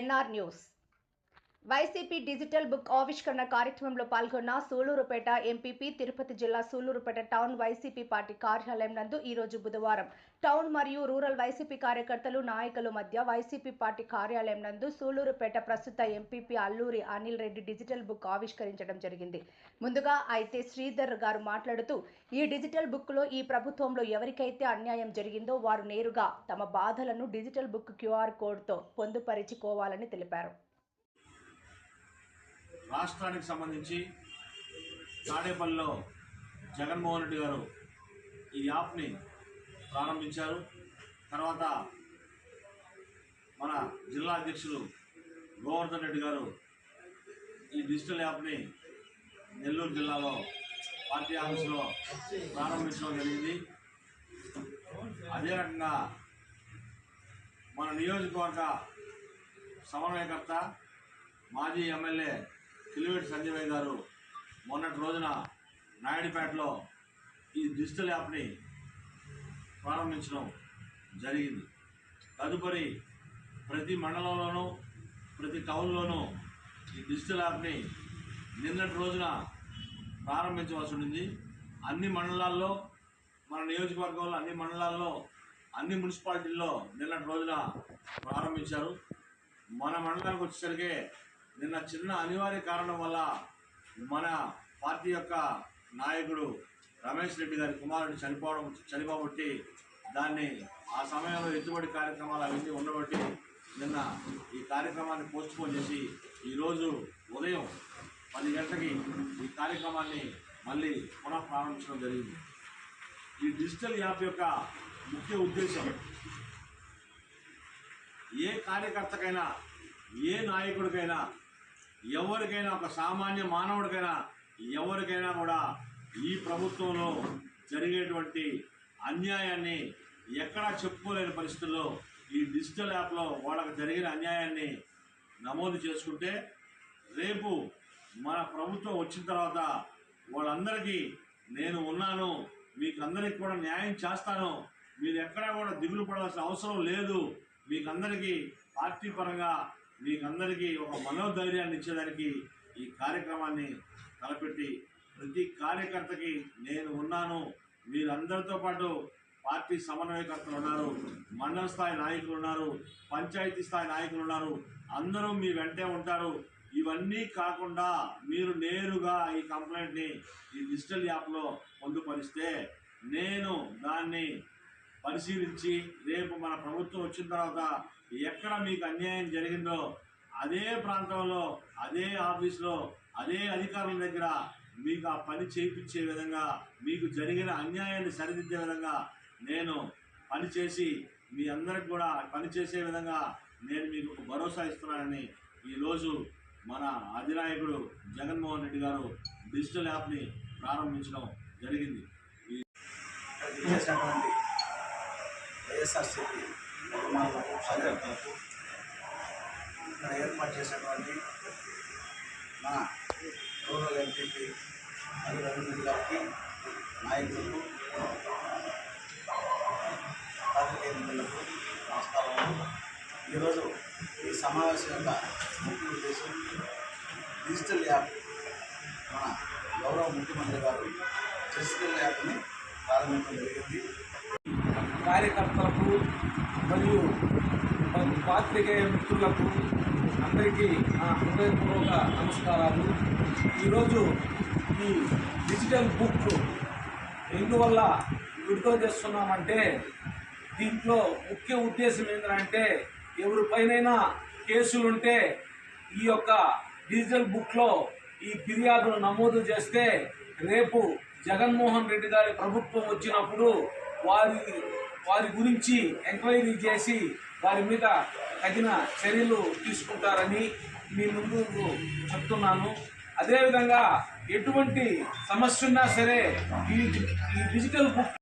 NR news YCP digital book ఆవిష్కరణ కార్యక్రమంలో పాల్గొన్న సూలూరుపేట ఎంపీపీ తిరుపతి జిల్లా సూలూరుపేట టౌన్ వైసీపీ పార్టీ కార్యాలయం నందు ఈ రోజు బుధవారం. టౌన్ మరియు రూరల్ వైసీపీ కార్యకర్తలు నాయకుల మధ్య వైసీపీ పార్టీ కార్యాలయం నందు సూలూరుపేట ప్రస్తుత MPP Alluri Anil Reddy digital book ఆవిష్కరించడం జరిగింది. ముందుగా అయితే శ్రీధర్ గారు మాట్లాడుతూ ఈ డిజిటల్ బుక్లో ఈ ప్రభుత్వంలో ఎవరికైతే అన్యాయం జరిగిందో వారు నేరుగా తమ బాధలను డిజిటల్ బుక్ క్యూఆర్ కోడ్తో పొందుపరిచుకోవాలని తెలిపారు. రాష్ట్రానికి సంబంధించి తాడేపల్లిలో జగన్మోహన్ రెడ్డి గారు ఈ యాప్ని ప్రారంభించారు. తర్వాత మన జిల్లా అధ్యక్షులు గోవర్ధన్ రెడ్డి గారు ఈ డిజిటల్ యాప్ని నెల్లూరు జిల్లాలో పార్టీ ఆఫీసులో ప్రారంభించడం జరిగింది. అదే రకంగా మన నియోజకవర్గ సమన్వయకర్త మాజీ ఎమ్మెల్యే కిలివేటి సంజయ్ గారు మొన్నటి రోజున నాయుడుపేటలో ఈ డిజిటల్ యాప్ని ప్రారంభించడం జరిగింది. తదుపరి ప్రతి మండలంలోనూ ప్రతి టౌన్లోనూ ఈ డిజిటల్ యాప్ని నిన్నటి రోజున ప్రారంభించవలసి ఉండింది. అన్ని మండలాల్లో మన నియోజకవర్గంలో అన్ని మండలాల్లో అన్ని మున్సిపాలిటీల్లో నిన్నటి రోజున ప్రారంభించారు. మన మండలానికి వచ్చేసరికి నిన్న చిన్న అనివార్య కారణం వల్ల మన పార్టీ యొక్క నాయకుడు రమేష్ రెడ్డి గారి కుమారుడు చనిపోవడం చనిపోబట్టి దాన్ని ఆ సమయంలో ఎత్తుబడి కార్యక్రమాలు అవన్నీ ఉండబట్టి నిన్న ఈ కార్యక్రమాన్ని పోస్ట్పోన్ చేసి ఈరోజు ఉదయం పది గంటలకి ఈ కార్యక్రమాన్ని మళ్ళీ పునః ప్రారంభించడం జరిగింది. ఈ డిజిటల్ యాప్ యొక్క ముఖ్య ఉద్దేశం ఏ కార్యకర్తకైనా ఏ నాయకుడికైనా ఎవరికైనా ఒక సామాన్య మానవుడికైనా ఎవరికైనా కూడా ఈ ప్రభుత్వంలో జరిగేటువంటి అన్యాయాన్ని ఎక్కడా చెప్పుకోలేని పరిస్థితుల్లో ఈ డిజిటల్ యాప్లో వాళ్ళకు జరిగిన అన్యాయాన్ని నమోదు చేసుకుంటే రేపు మన ప్రభుత్వం వచ్చిన తర్వాత వాళ్ళందరికీ నేను ఉన్నాను మీకు అందరికీ కూడా న్యాయం చేస్తాను మీరు ఎక్కడా కూడా దిగులు పడవలసిన అవసరం లేదు మీకు అందరికీ పార్టీ పరంగా మీకు అందరికీ ఒక మనోధైర్యాన్ని ఇచ్చేదానికి ఈ కార్యక్రమాన్ని తలపెట్టి ప్రతి కార్యకర్తకి నేను ఉన్నాను. మీరందరితో పాటు పార్టీ సమన్వయకర్తలు ఉన్నారు మండల స్థాయి నాయకులు ఉన్నారు పంచాయతీ స్థాయి నాయకులు ఉన్నారు. అందరూ మీ వెంటే ఉంటారు. ఇవన్నీ కాకుండా మీరు నేరుగా ఈ కంప్లైంట్ని ఈ డిజిటల్ యాప్లో పొందుపరిస్తే నేను దాన్ని పరిశీలించి రేపు మన ప్రభుత్వం వచ్చిన తర్వాత ఎక్కడ మీకు అన్యాయం జరిగిందో అదే ప్రాంతంలో అదే ఆఫీస్లో అదే అధికారుల దగ్గర మీకు ఆ పని చేయించే విధంగా మీకు జరిగిన అన్యాయాన్ని సరిదిద్దే విధంగా నేను పని చేసి మీ అందరికి కూడా పని చేసే విధంగా నేను మీకు ఒక భరోసా ఇస్తున్నానని ఈరోజు మన అధినాయకుడు జగన్మోహన్ రెడ్డి గారు డిజిటల్ యాప్ని ప్రారంభించడం జరిగింది. వైఎస్ఆర్సీపీ కార్యకర్తలకు ఇక్కడ ఏర్పాటు చేసినటువంటి మన రూరల్ ఎంపీపీ మరియు రవీంద్ర గారికి నాయకులకు పాత్రికేయ మిత్రులకు నమస్కారం ఈరోజు ఈ సమావేశం యొక్క ముఖ్య ఉద్దేశం డిజిటల్ యాప్ మన గౌరవ ముఖ్యమంత్రి గారు డిజిటల్ యాప్ని ప్రారంభించడం జరిగింది. కార్యకర్తలకు మరియు పాత్రికేయ మిత్రులకు అందరికీ నా హృదయపూర్వక నమస్కారాలు. ఈరోజు ఈ డిజిటల్ బుక్ ఎందువల్ల విడుదల చేస్తున్నామంటే దీంట్లో ముఖ్య ఉద్దేశం ఏంటంటే ఎవరిపైనైనా కేసులుంటే ఈ యొక్క డిజిటల్ బుక్లో ఈ ఫిర్యాదులు నమోదు చేస్తే రేపు జగన్మోహన్ రెడ్డి గారి ప్రభుత్వం వచ్చినప్పుడు వారి వారి గురించి ఎంక్వైరీ చేసి వారి మీద తగిన చర్యలు తీసుకుంటారని మీ ముందు చెప్తున్నాను. అదేవిధంగా ఎటువంటి సమస్య ఉన్నా సరే ఈ ఈ డిజిటల్ బుక్